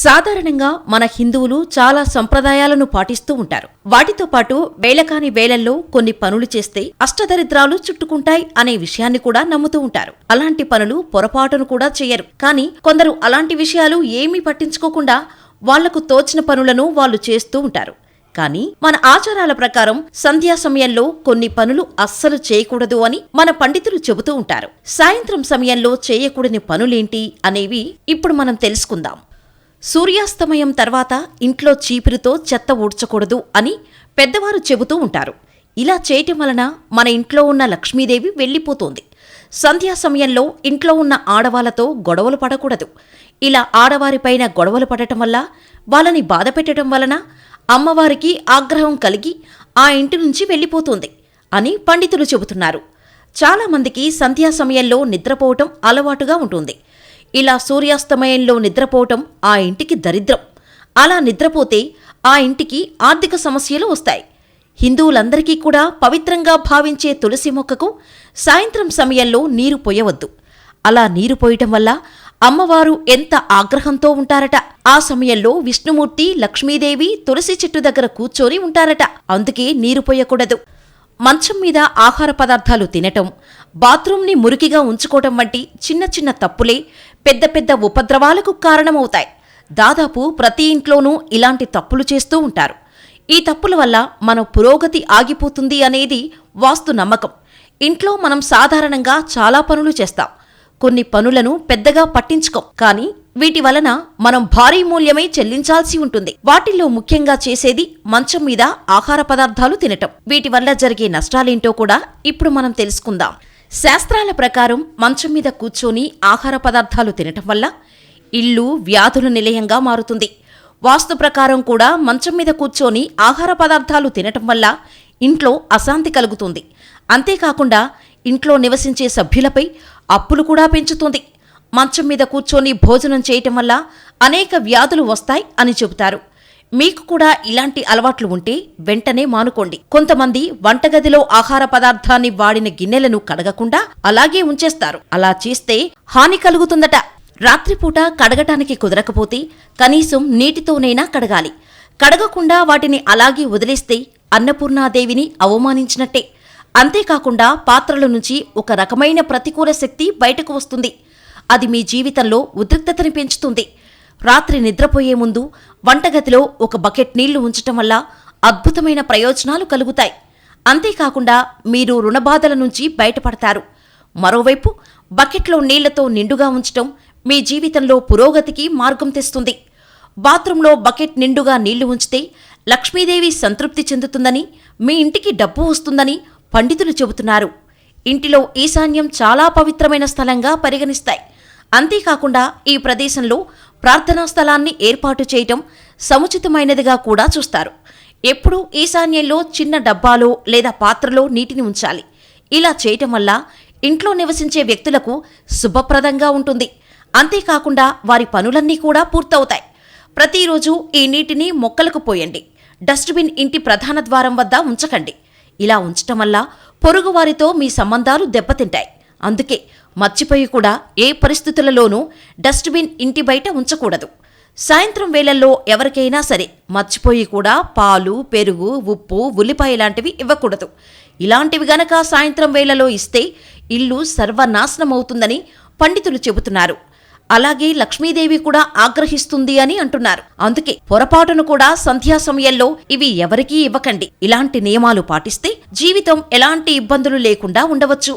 సాధారణంగా మన హిందువులు చాలా సంప్రదాయాలను పాటిస్తూ ఉంటారు. వాటితో పాటు వేళకాని వేళల్లో కొన్ని పనులు చేస్తే అష్టదరిద్రాలు చుట్టుకుంటాయి అనే విషయాన్ని కూడా నమ్ముతూ ఉంటారు. అలాంటి పనులు పొరపాటును కూడా చేయరు. కానీ కొందరు అలాంటి విషయాలు ఏమీ పట్టించుకోకుండా వాళ్ళకు తోచిన పనులను వాళ్ళు చేస్తూ ఉంటారు. కానీ మన ఆచారాల ప్రకారం సంధ్యా సమయంలో కొన్ని పనులు అస్సలు చేయకూడదు అని మన పండితులు చెబుతూ ఉంటారు. సాయంత్రం సమయంలో చేయకూడని పనులేంటి అనేవి ఇప్పుడు మనం తెలుసుకుందాం. సూర్యాస్తమయం తర్వాత ఇంట్లో చీపురుతో చెత్త ఊడ్చకూడదు అని పెద్దవారు చెబుతూ ఉంటారు. ఇలా చేయటం వలన మన ఇంట్లో ఉన్న లక్ష్మీదేవి వెళ్ళిపోతోంది. సంధ్యా సమయంలో ఇంట్లో ఉన్న ఆడవాళ్ళతో గొడవలు పడకూడదు. ఇలా ఆడవారిపైన గొడవలు పడటం వల్ల వాళ్ళని బాధ పెట్టడం వలన అమ్మవారికి ఆగ్రహం కలిగి ఆ ఇంటి నుంచి వెళ్ళిపోతుంది అని పండితులు చెబుతున్నారు. చాలామందికి సంధ్యా సమయంలో నిద్రపోవటం అలవాటుగా ఉంటుంది. ఇలా సూర్యాస్తమయంలో నిద్రపోవటం ఆ ఇంటికి దరిద్రం. అలా నిద్రపోతే ఆ ఇంటికి ఆర్థిక సమస్యలు వస్తాయి. హిందువులందరికీ కూడా పవిత్రంగా భావించే తులసి మొక్కకు సాయంత్రం సమయంలో నీరు పోయవద్దు. అలా నీరు పోయటం వల్ల అమ్మవారు ఎంత ఆగ్రహంతో ఉంటారట. ఆ సమయంలో విష్ణుమూర్తి లక్ష్మీదేవి తులసి చెట్టు దగ్గర కూర్చొని ఉంటారట. అందుకే నీరు పోయకూడదు. మంచం మీద ఆహార పదార్థాలు తినటం బాత్రూంని మురికిగా ఉంచుకోవటం వంటి చిన్న చిన్న తప్పులే పెద్ద పెద్ద ఉపద్రవాలకు కారణమవుతాయి. దాదాపు ప్రతి ఇంట్లోనూ ఇలాంటి తప్పులు చేస్తూ ఉంటారు. ఈ తప్పుల వల్ల మన పురోగతి ఆగిపోతుంది అనేది వాస్తు నమ్మకం. ఇంట్లో మనం సాధారణంగా చాలా పనులు చేస్తాం. కొన్ని పనులను పెద్దగా పట్టించుకోం. కానీ వీటి వలన మనం భారీ మూల్యమై చెల్లించాల్సి ఉంటుంది. వాటిల్లో ముఖ్యంగా చేసేది మంచం మీద ఆహార పదార్థాలు తినటం. వీటి వల్ల జరిగే నష్టాలేంటో కూడా ఇప్పుడు మనం తెలుసుకుందాం. శాస్త్రాల ప్రకారం మంచం మీద కూర్చొని ఆహార పదార్థాలు తినటం వల్ల ఇల్లు వ్యాధుల నిలయంగా మారుతుంది. వాస్తు ప్రకారం కూడా మంచం మీద కూర్చొని ఆహార పదార్థాలు తినటం వల్ల ఇంట్లో అశాంతి కలుగుతుంది. అంతేకాకుండా ఇంట్లో నివసించే సభ్యులపై అప్పులు కూడా పెంచుతుంది. మంచం మీద కూర్చొని భోజనం చేయటం వల్ల అనేక వ్యాధులు వస్తాయి అని చెబుతారు. మీకు కూడా ఇలాంటి అలవాట్లు ఉంటే వెంటనే మానుకోండి. కొంతమంది వంటగదిలో ఆహార పదార్థాన్ని వాడిన గిన్నెలను కడగకుండా అలాగే ఉంచేస్తారు. అలా చేస్తే హాని కలుగుతుందట. రాత్రిపూట కడగటానికి కుదరకపోతే కనీసం నీటితోనైనా కడగాలి. కడగకుండా వాటిని అలాగే వదిలేస్తే అన్నపూర్ణాదేవిని అవమానించినట్టే. అంతేకాకుండా పాత్రల నుంచి ఒక రకమైన ప్రతికూల శక్తి బయటకు వస్తుంది. అది మీ జీవితంలో ఉద్రిక్తతని పెంచుతుంది. రాత్రి నిద్రపోయే ముందు వంటగదిలో ఒక బకెట్ నీళ్ళు ఉంచటం వల్ల అద్భుతమైన ప్రయోజనాలు కలుగుతాయి. అంతేకాకుండా మీరు రుణబాధల నుంచి బయటపడతారు. మరోవైపు బకెట్లో నీళ్ళతో నిండుగా ఉంచటం మీ జీవితంలో పురోగతికి మార్గం తెస్తుంది. బాత్రూంలో బకెట్ నిండుగా నీళ్ళు ఉంచితే లక్ష్మీదేవి సంతృప్తి చెందుతుందని మీ ఇంటికి డబ్బు వస్తుందని పండితులు చెబుతున్నారు. ఇంటిలో ఈశాన్యం చాలా పవిత్రమైన స్థలంగా పరిగణిస్తాయి. అంతేకాకుండా ఈ ప్రదేశంలో ప్రార్థనా స్థలాన్ని ఏర్పాటు చేయటం సముచితమైనదిగా కూడా చూస్తారు. ఎప్పుడూ ఈశాన్యంలో చిన్న డబ్బాలో లేదా పాత్రలో నీటిని ఉంచాలి. ఇలా చేయటం వల్ల ఇంట్లో నివసించే వ్యక్తులకు శుభప్రదంగా ఉంటుంది. అంతేకాకుండా వారి పనులన్నీ కూడా పూర్తవుతాయి. ప్రతిరోజు ఈ నీటిని మొక్కలకు పోయండి. డస్ట్బిన్ ఇంటి ప్రధాన ద్వారం వద్ద ఉంచకండి. ఇలా ఉంచటం వల్ల పొరుగువారితో మీ సంబంధాలు దెబ్బతింటాయి. అందుకే మర్చిపోయి కూడా ఏ పరిస్థితులలోనూ డస్ట్బిన్ ఇంటి బయట ఉంచకూడదు. సాయంత్రం వేళల్లో ఎవరికైనా సరే మర్చిపోయి కూడా పాలు పెరుగు ఉప్పు ఉల్లిపాయ లాంటివి ఇవ్వకూడదు. ఇలాంటివి గనక సాయంత్రం వేళలో ఇస్తే ఇల్లు సర్వనాశనమవుతుందని పండితులు చెబుతున్నారు. అలాగే లక్ష్మీదేవి కూడా ఆగ్రహిస్తుంది అని అంటున్నారు. అందుకే పొరపాటును కూడా సంధ్యా సమయంలో ఇవి ఎవరికీ ఇవ్వకండి. ఇలాంటి నియమాలు పాటిస్తే జీవితం ఎలాంటి ఇబ్బందులు లేకుండా ఉండవచ్చు.